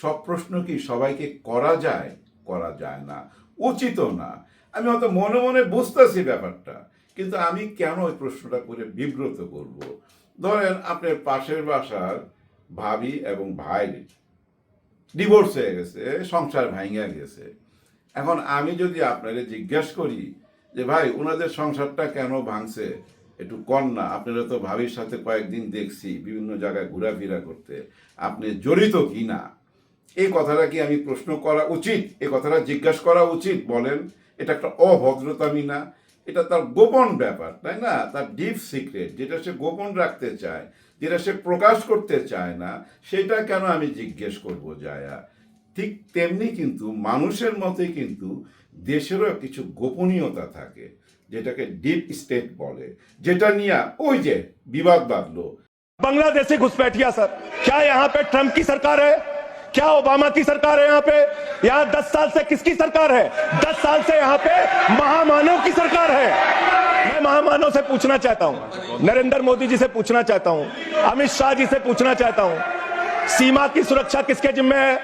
সব প্রশ্ন কি সবাইকে করা যায়? করা যায় না। উচিতও না। আমি হয়তো মনে মনে বুঝতেছি ব্যাপারটা, কিন্তু আমি কেন ওই প্রশ্নটা করে বিব্রত করব? ধরেন আপনার পাশের বাসার ভাবি এবং ভাই ডিভোর্স হয়ে গেছে, সংসার ভাঙিয়া গেছে। এখন আমি যদি আপনাকে জিজ্ঞেস করি যে, ভাই ওনাদের সংসারটা কেন ভাঙছে? একটু কন না, আপনারা তো ভাবির সাথে কয়েকদিন দেখছি, বিভিন্ন জায়গায় ঘোরাফেরা করতে। আপনি জড়িত কি না এই কথাটা কি আমি প্রশ্ন করা উচিত এই কথাটা জিজ্ঞাসা করা উচিত বলেন এটা একটা অভদ্রতামি না এটা তার গোপন ব্যাপার তাই না তার ডিপ সিক্রেট যেটা সে গোপন রাখতে চায় যেটা সে প্রকাশ করতে চায় না সেটা কেন আমি জিজ্ঞেস করব জায়া ঠিক তেমনি কিন্তু মানুষের মতোই কিন্তু দেশেরও কিছু গোপনীয়তা থাকে যেটাকে ডিপ স্টেট বলে যেটা নিয়ে ওই যে বিবাদ বাঁধলো बांग्लादेशी घुसपैठिया सर क्या यहाँ पे ट्रंप की सरकार है क्या ओबामा की सरकार है यहाँ पे? यहाँ दस साल से किसकी सरकार है? दस साल से यहाँ पे महामानव की सरकार है। मैं महामानव से पूछना चाहता हूँ। नरेंद्र मोदी जी से पूछना चाहता हूँ। अमित शाह जी से पूछना चाहता हूँ। सीमा की सुरक्षा किसके जिम्मे है?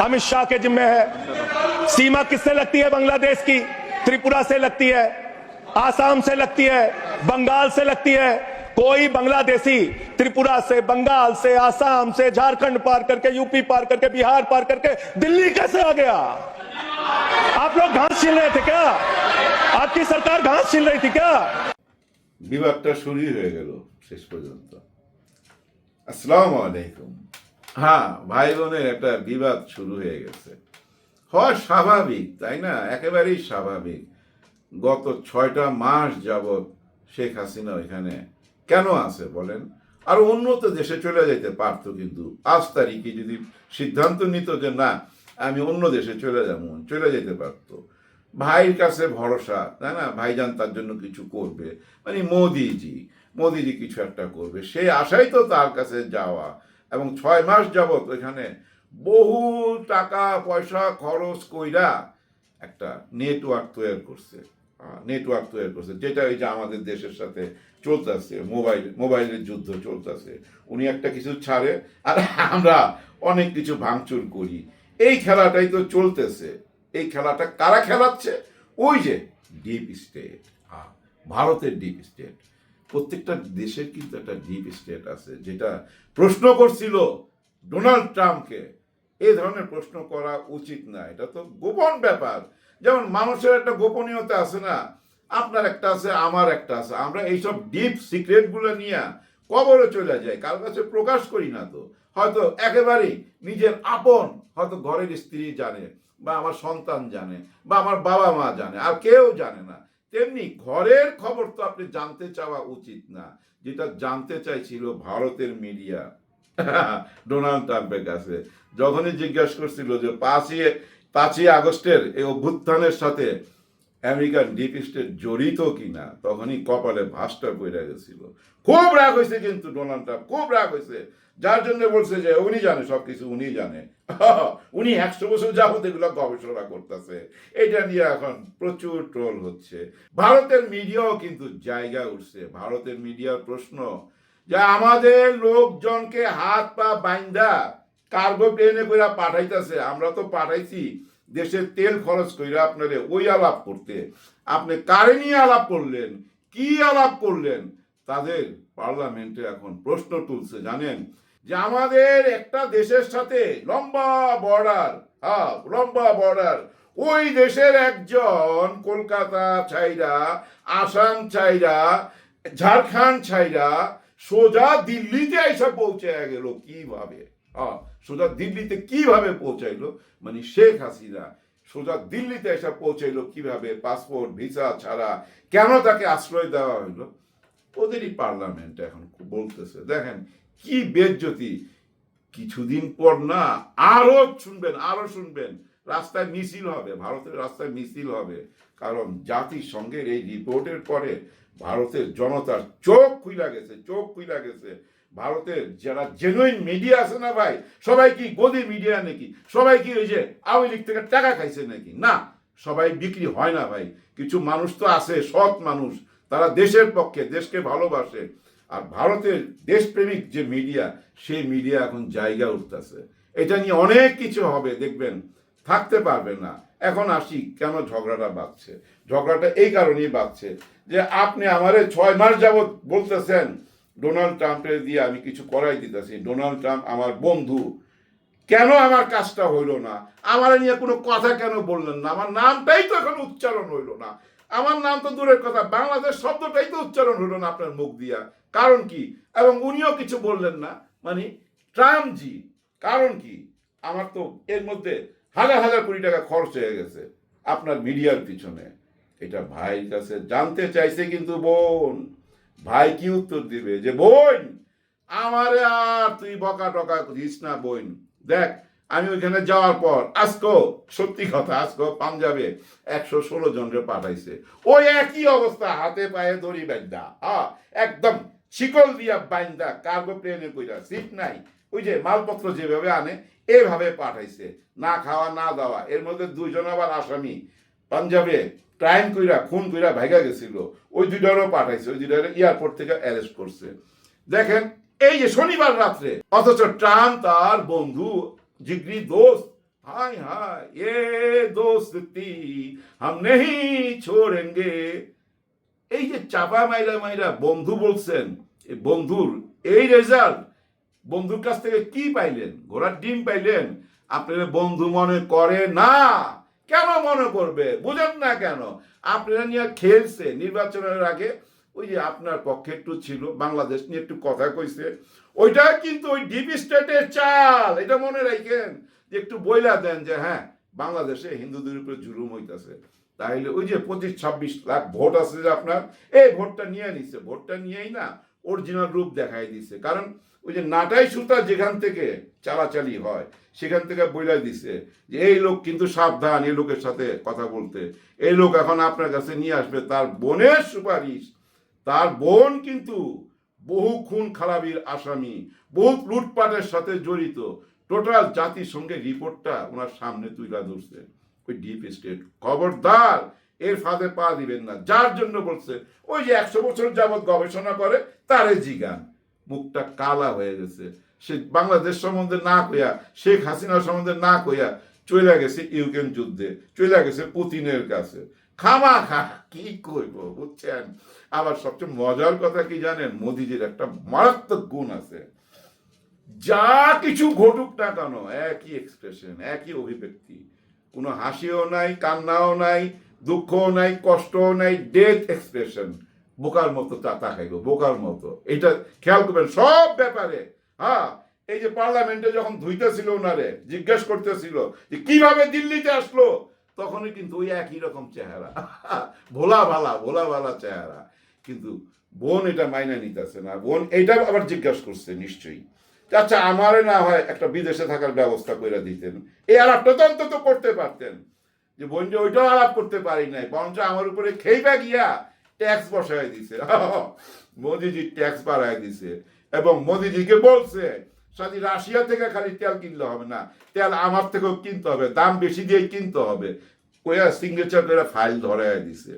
अमित शाह के जिम्मे है। सीमा किससे लगती है बांग्लादेश की? त्रिपुरा से लगती है। आसाम से लगती है। बंगाल से लगती है। कोई बांग्लादेशी त्रिपुरा से बंगाल से आसाम से झारखंड पार करके यूपी पार करके बिहार पार करके दिल्ली कैसे आ गया आप लोग घास छीन रहे थे क्या आपकी सरकार घास छीन रही थी क्या বিবাদটা শুরুই হয়ে গেল শেষ পর্যন্ত আসসালামু আলাইকুম হ্যাঁ ভাই বোনের একটা বিবাদ শুরু হয়ে গেছে হয় স্বাভাবিক তাই না একেবারেই স্বাভাবিক গত ছয়টা মাস যাবৎ শেখ হাসিনা ওইখানে কেন আছে বলেন? আর উন্নত দেশে চলে যেতে পারতো কিন্তু। আজ তারিখে যদি সিদ্ধান্ত নিত যে না, আমি অন্য দেশে চলে যাব, চলে যেতে পারতো। ভাইয়ের কাছে ভরসা, তাই না? ভাইজান তার জন্য কিছু করবে। মানে মোদিজি মোদিজি কিছু একটা করবে। সেই আশাই তো তার কাছে যাওয়া। এবং ছয় মাস যাবত ওইখানে বহু টাকা পয়সা খরচ কইরা একটা নেটওয়ার্ক তৈরি করছে। নেটওয়ার্ক তৈরি করছে, যেটা ওই যে আমাদের দেশের সাথে চলতেছে, মোবাইল, মোবাইলের যুদ্ধ চলতেছে, উনি একটা কিছু ছাড়ে আর আমরা অনেক কিছু ভাঙচুর করি। এই খেলাটাই তো চলতেছে। এই খেলাটা কারা খেলাচ্ছে? ওই যে ডিপ স্টেট ভারতের ডিপ স্টেট। প্রত্যেকটা দেশের কিন্তু একটা ডিপ স্টেট আছে, যেটা প্রশ্ন করছিল ডোনাল্ড ট্রাম্পকে এই ধরনের প্রশ্ন করা উচিত না। এটা তো গোপন ব্যাপার। যেমন মানুষের একটা গোপনীয়তা আছে না, আপনার একটা আছে, আমার একটা আছে। আমরা এইসব ডিপ সিক্রেটগুলো নিয়ে কবরে চলে যাই, কার কাছে প্রকাশ করি না তো। হয়তো একেবারেই নিজের আপন হয়তো ঘরের স্ত্রী জানে, বা আমার সন্তান জানে, বা আমার বাবা মা জানে, আর কেউ জানে না। তেমনি ঘরের খবর তো আপনি জানতে চাওয়া উচিত না। যেটা জানতে চাইছিল ভারতের মিডিয়া ডোনাল্ড ট্রাম্পের কাছে। যখনই জিজ্ঞাসা করছিল যে পাঁচই পাঁচই আগস্টের এই অভ্যুত্থানের সাথে আমেরিকান ডিপ স্টেট জড়িত কিনা, তখনই কপালে ভাসটা পড়ে গেছিল। খুব রাগ হয়েছে কিন্তু ডোনাল্ড ট্রাম্প, খুব রাগ হয়েছে যার জন্য বলছে যে উনি জানে, সবকিছু উনি জানে। উনি একশো বছর যাবত এগুলো গবেষণা করতেছে। এটা নিয়ে এখন প্রচুর ট্রোল হচ্ছে। ভারতের মিডিয়াও কিন্তু জায়গা উঠছে। ভারতের মিডিয়ার প্রশ্ন যে আমাদের লোকজনকে হাত পা বাইন্দা কার্গো প্লেনে করে পাঠাইতেছে, আমরা তো পাঠাইছি, দেশের তেল খরচ করে আপনারে ওই আলাপ করতে। আপনি কারে নিয়ে আলাপ করলেন? কি আলাপ করলেন? তাদের পার্লামেন্টে এখন প্রশ্ন তুলছে, জানেন? যে আমাদের একটা দেশের সাথে লম্বা বর্ডার হ্যাঁ লম্বা বর্ডার, ওই দেশের একজন কলকাতা ছাইরা, আসাম ছাইরা, ঝাড়খণ্ড ছাইরা সোজা দিল্লিতে এসে পৌঁছে গেল কীভাবে? হ্যাঁ সোজা দিল্লিতে কীভাবে পৌঁছাইলো? মানে শেখ হাসিনা সোজা দিল্লিতে এসে পৌঁছাইলো কীভাবে? পাসপোর্ট, ভিসা ছাড়া কেন তাকে আশ্রয় দেওয়া হইল? ওদেরই পার্লামেন্ট এখন বলতেছে, দেখেন কি বেজ্জতি। কিছুদিন পর না আরও শুনবেন আরও শুনবেন। রাস্তায় মিছিল হবে, ভারতের রাস্তায় মিছিল হবে। কারণ জাতিসংঘের এই রিপোর্টের পরে ভারতের জনতার চোখ খুইলা গেছে, চোখ খুইলা গেছে। ভারতের যারা জেনুইন মিডিয়া আছে না ভাই, সবাই কি গদি মিডিয়া নাকি? সবাই কি ওই যে আওয়ামী লীগ থেকে টাকা খাইছে নাকি? না, সবাই বিক্রি হয় না ভাই। কিছু মানুষ তো আছে, সৎ মানুষ। তারা দেশের পক্ষে, দেশকে ভালোবাসে। আর ভারতের দেশপ্রেমিক যে মিডিয়া সেই মিডিয়া এখন জায়গা উঠতেছে। এটা নিয়ে অনেক কিছু হবে, দেখবেন। থাকতে পারবে না। এখন আসি, কেন ঝগড়াটা বাঁধছে ঝগড়াটা এই কারণেই বাঁধছে যে আপনি আমারে ছয় মাস যাবৎ বলতেছেন, ডোনাল্ড ট্রাম্পের দিয়ে আমি কিছু করাই দিতেছি। ডোনাল্ড ট্রাম্প আমার বন্ধু। কেন আমার কাজটা হইল না? আমার নিয়ে কোনো কথা কেন বললেন না? আমার নামটাই তো এখন উচ্চারণ হইল না। আমার নাম তো দূরের কথা, বাংলাদেশ শব্দটাই তো উচ্চারণ হইল না আপনার মুখ দিয়া। কারণ কি? এবং উনিও কিছু বললেন না। মানে ট্রাম্প জি কারণ কি? আমার তো এর মধ্যে হাজার হাজার কোটি টাকা খরচ হয়ে গেছে। আপনার মিডিয়ার পিছনে। এটা ভাইয়ের কাছে জানতে চাইছে কিন্তু বোন, ভাই কি উত্তর দিবে? যে বোন, আমারে আর তুই বকা টকা দিস না বোন। দেখ, আমি ওইখানে যাওয়ার পর আজকো, সত্যি কথা, আজকো পাঞ্জাবে একশো ষোলো জনকে পাঠাইছে। ওই একই অবস্থা, হাতে পায়ে দড়ি বাইন্দা হ্যাঁ একদম শিকল দিয়া বাইন্দা, কার্গো প্লেনে কইরা, সিট নাই। ওই যে মালপত্র যেভাবে আনে এভাবে পাঠাইছে। না খাওয়া, না দেওয়া। এর মধ্যে দুইজন আবার আসামি। পাঞ্জাবে ক্রাইম কইরা, খুন কইরা ভাইগা গেছিল। ওই দুইটারও পাঠাইছে। ওই দুইটার এয়ারপোর্ট থেকে অ্যারেস্ট করছে। দেখেন, এই যে শনিবার রাত্রে, অথচ ট্রাম্প তার বন্ধু জিগরি দোস্ত, হাই হাই, এ দোস্তি, হাম নেহি ছোড়েঙ্গে। এই যে চাপা মাইরা মাইরা বন্ধু বলছেন বন্ধুর, এই রেজাল্ট বন্ধুর কাছ থেকে কি পাইলেন? ঘোড়ার ডিম পাইলেন? আপনারা বন্ধু মনে করে না। কেন মনে করবে? বুঝেন না কেন? আপনারা নিয়ে খেলছে। নির্বাচনের আগে ওই যে আপনার পক্ষে একটু ছিল, বাংলাদেশ নিয়ে একটু কথা কইছে। ওইটা কিন্তু ওই ডিপ স্টেটের চাল। এটা মনে রাখেন যে একটু বইলা দেন যে হ্যাঁ বাংলাদেশে হিন্দুদের উপরে জুলুম হইতেছে। তাইলে ওই যে পঁচিশ, ছাব্বিশ লাখ ভোট আছে যে আপনার, এই ভোটটা নিয়ে নিছে। ভোটটা নিয়েই না অরিজিনাল রূপ দেখাই দিছে। কারণ ওই যে নাটাই সুতা যেখান থেকে চালাচালি হয়, সেখান থেকে বইলা দিছে যে, এই লোক কিন্তু সাবধান, এই লোকের সাথে কথা বলতে। এই লোক এখন আপনার কাছে নিয়ে আসবে, তার বোনের সুপারিশ। তার বোন কিন্তু বহু খুন খারাপির আসামি বহু লুটপাটের সাথে জড়িত। টোটাল জাতিসংঘের রিপোর্টটা ওনার সামনে তুলে ধরছে। ওই ডিপ স্টেট খবরদার এর ফাঁদে পা দিবেন না। যার জন্য বলছে, ওই যে একশো বছর যাবৎ গবেষণা করে, তারে জিগান। মুখটা কালা হয়ে গেছে। সে বাংলাদেশ সম্বন্ধে না কইয়া, শেখ হাসিনা সম্বন্ধে না কইয়া চলে গেছে ইউক্রেন যুদ্ধে চলে গেছে পুতিনের কাছে। খামা খা কি কইব, বুঝছেন? আবার সবচেয়ে মজার কথা কি জানেন? মোদিজির একটা মারাত্মক গুণ আছে। যা কিছু ঘটুক না কেন, একই এক্সপ্রেশন একই অভিব্যক্তি। কোনো হাসিও নাই, কান্নাও নাই দুঃখও নাই কষ্ট নাই ডেথ এক্সপ্রেশন বোকার মতো তাকাইব, বোকার মতো। এটা খেয়াল করবেন, সব ব্যাপারে। হ্যাঁ এই যে পার্লামেন্টে যখন ধুইতেছিল ওনারে জিজ্ঞেস করতেছিল যে কীভাবে দিল্লিতে আসলো, তখনই কিন্তু ওই একই রকম চেহারা। ভোলা ভালা ভোলা ভালা চেহারা। কিন্তু বোন এটা মাইনা নিতেছে না। বোন এটা আবার জিজ্ঞাসা করছে নিশ্চয়ই। আচ্ছা আমারে না হয় একটা বিদেশে থাকার ব্যবস্থা করে দিতেন। এই আর আলাপটা তো অন্তত করতে পারতেন। যে যে ওইটাও আলাপ করতে পারি নাই, বরঞ্চ আমার উপরে খেইবা গিয়া ট্যাক্স বসায় দিছে। মোদিজি ট্যাক্স বাড়ায় দিছে এবং মোদিজিকে বলছে রাশিয়া থেকে খালি তেল কিনলে হবে না, তেল আমার থেকেও কিনতে হবে, দাম বেশি দিয়ে কিনতে হবে। কইয়া সিগনেচার করে ফাইল ধরায় দিছে।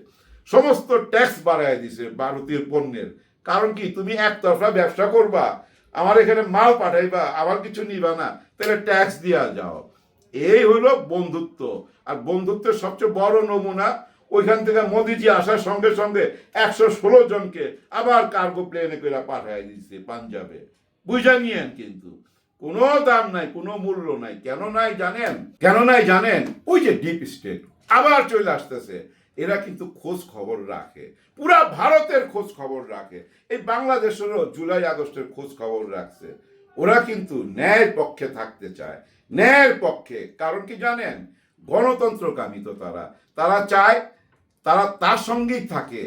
সমস্ত ট্যাক্স বাড়ায় দিছে ভারতীয় পণ্যের। কারণ কি? তুমি একতরফা ব্যবসা করবা, আমার এখানে মাল পাঠাইবা, আমার কিছু নিবা না, তাহলে ট্যাক্স দিয়া যাও। এই হলো বন্ধুত্ব। আর বন্ধুত্বের সবচেয়ে বড় নমুনা ওইখান থেকে মোদিজি আসার সঙ্গে সঙ্গে একশো ষোলো জনকে আবার কার্গো প্লেনে করে পাঠাই দিচ্ছে পাঞ্জাবে। বুঝা নিয়েন কিন্তু, কোনো দাম নাই, কোনো মূল্য নাই। কেন নাই জানেন? কেন নাই জানেন? ওই যে ডিপ স্টেট আবার চলে আসতেছে। এরা কিন্তু খোঁজ খবর রাখে। পুরা ভারতের খোঁজ খবর রাখে। এই বাংলাদেশেরও জুলাই আগস্টের খোঁজ খবর রাখছে। ওরা কিন্তু ন্যায়ের পক্ষে থাকতে চায়। ন্যায়ের পক্ষে। কারণ কি জানেন? গণতন্ত্রকামী তো তারা। তারা চায়, তারা তার সঙ্গেই থাকে।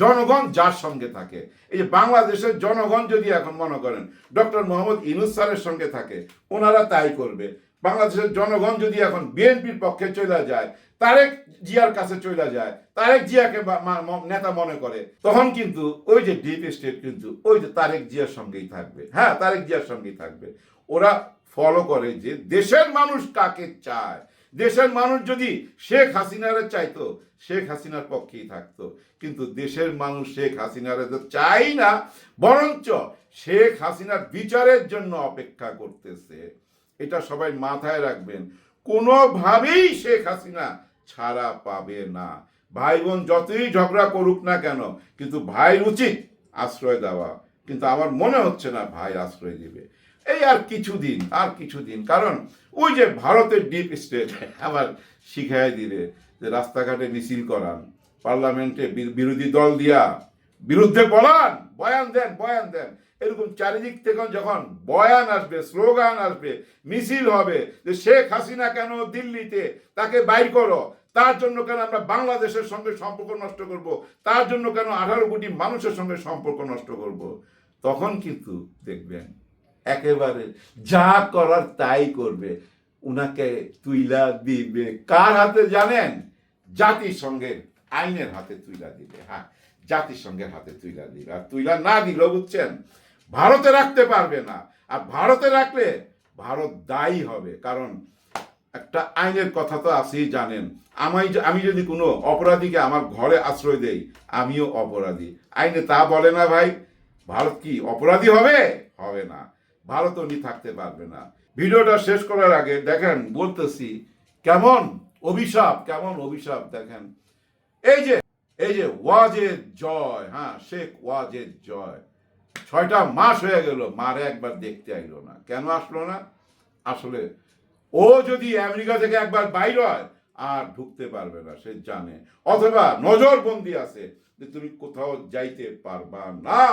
জনগণ যার সঙ্গে থাকে। এই যে বাংলাদেশের জনগণ যদি এখন মনে করেন, ডক্টর মোহাম্মদ ইনুস স্যারের সঙ্গে থাকে, ওনারা তাই করবে। বাংলাদেশের জনগণ যদি এখন বিএনপির পক্ষে চলে যায়, তারেক জিয়ার কাছে চলে যায়, তারেক জিয়াকে নেতা মনে করে, তখন কিন্তু ওই যে ডিপ স্টেট কিন্তু ওই যে তারেক জিয়ার সঙ্গেই থাকবে। হ্যাঁ তারেক জিয়ার সঙ্গেই থাকবে। ওরা ফলো করে যে দেশের মানুষ কাকে চায়। দেশের মানুষ যদি শেখ হাসিনারে চাইতো, শেখ হাসিনার পক্ষেই থাকতো। কিন্তু দেশের মানুষ শেখ হাসিনারে তো চাই না, বরঞ্চ শেখ হাসিনার বিচারের জন্য অপেক্ষা করতেছে। এটা সবাই মাথায় রাখবেন। কোনোভাবেই শেখ হাসিনা ছাড়া পাবে না। ভাই বোন যতই ঝগড়া করুক না কেন, কিন্তু ভাইয়ের উচিত আশ্রয় দেওয়া। কিন্তু আমার মনে হচ্ছে না ভাই আশ্রয় দিবে। এই আর কিছুদিন আর কিছুদিন। কারণ ওই যে ভারতের ডিপ স্টেট আবার শিখাই দিলে যে রাস্তাঘাটে মিছিল করান, পার্লামেন্টে বিরোধী দল দিয়া বিরুদ্ধে বলান, বয়ান দেন বয়ান দেন। এরকম চারিদিক থেকে যখন বয়ান আসবে, স্লোগান আসবে, মিছিল হবে, যে শেখ হাসিনা কেন দিল্লিতে, তাকে বাইর করো, তার জন্য কেন আমরা বাংলাদেশের সঙ্গে সম্পর্ক নষ্ট করব, তার জন্য কেন আঠারো কোটি মানুষের সঙ্গে সম্পর্ক নষ্ট করব? তখন কিন্তু দেখবেন একেবারে যা করার তাই করবে। উনাকে তুইলা দিবে। কার হাতে জানেন? জাতিসংঘের আইনের হাতে তুইলা দিবে। হ্যাঁ জাতিসংঘের হাতে তুইলা দিবে। আর তুইলা না দিল বুঝছেন, ভারতে রাখতে পারবে না। আর ভারতে রাখলে ভারত দায়ী হবে। কারণ একটা আইনের কথা তো আছেই জানেন। আমি আমি যদি কোনো অপরাধীকে আমার ঘরে আশ্রয় দেই, আমিও অপরাধী। আইনে তা বলে না ভাই, ভারত কি অপরাধী হবে? হবে না। ভারত উনি থাকতে পারবে না। ভিডিওটা শেষ করার আগে দেখেন, বলতেছি, কেমন অভিশাপ কেমন অভিশাপ দেখেন। এই যে এই যে ওয়াজের জয় হ্যাঁ শেখ ওয়াজের জয়। ছয়টা মাস হয়ে গেল, মারে একবার দেখতে আইলো না। কেন আসলো না? আসলে ও যদি আমেরিকা থেকে একবার বাইর হয়, আর ঢুকতে পারবে না, সে জানে। অথবা নজরবন্দি আছে, যে তুমি কোথাও যাইতে পারবা না।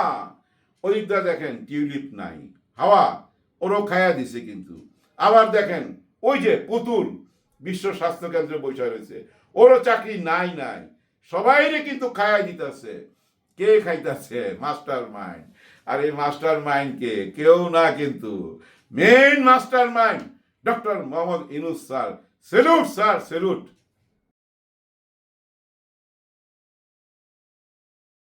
ওইটা দেখেন, টিউলিপ নাই। হাওয়া, ওরও খায়া দিছে কিন্তু। আবার দেখেন, ওই যে পুতুল, বিশ্ব স্বাস্থ্য কেন্দ্রে বসে রয়েছে। ওরও চাকরি নাই নাই। সবাইরে কিন্তু খায়া দিতেছে। কে খাইতেছে? Master mind. আর এই মাস্টার মাইন্ড কে কেউ না কিন্তু main mastermind doctor Mohammad Yunus sir. Salute sir, salute.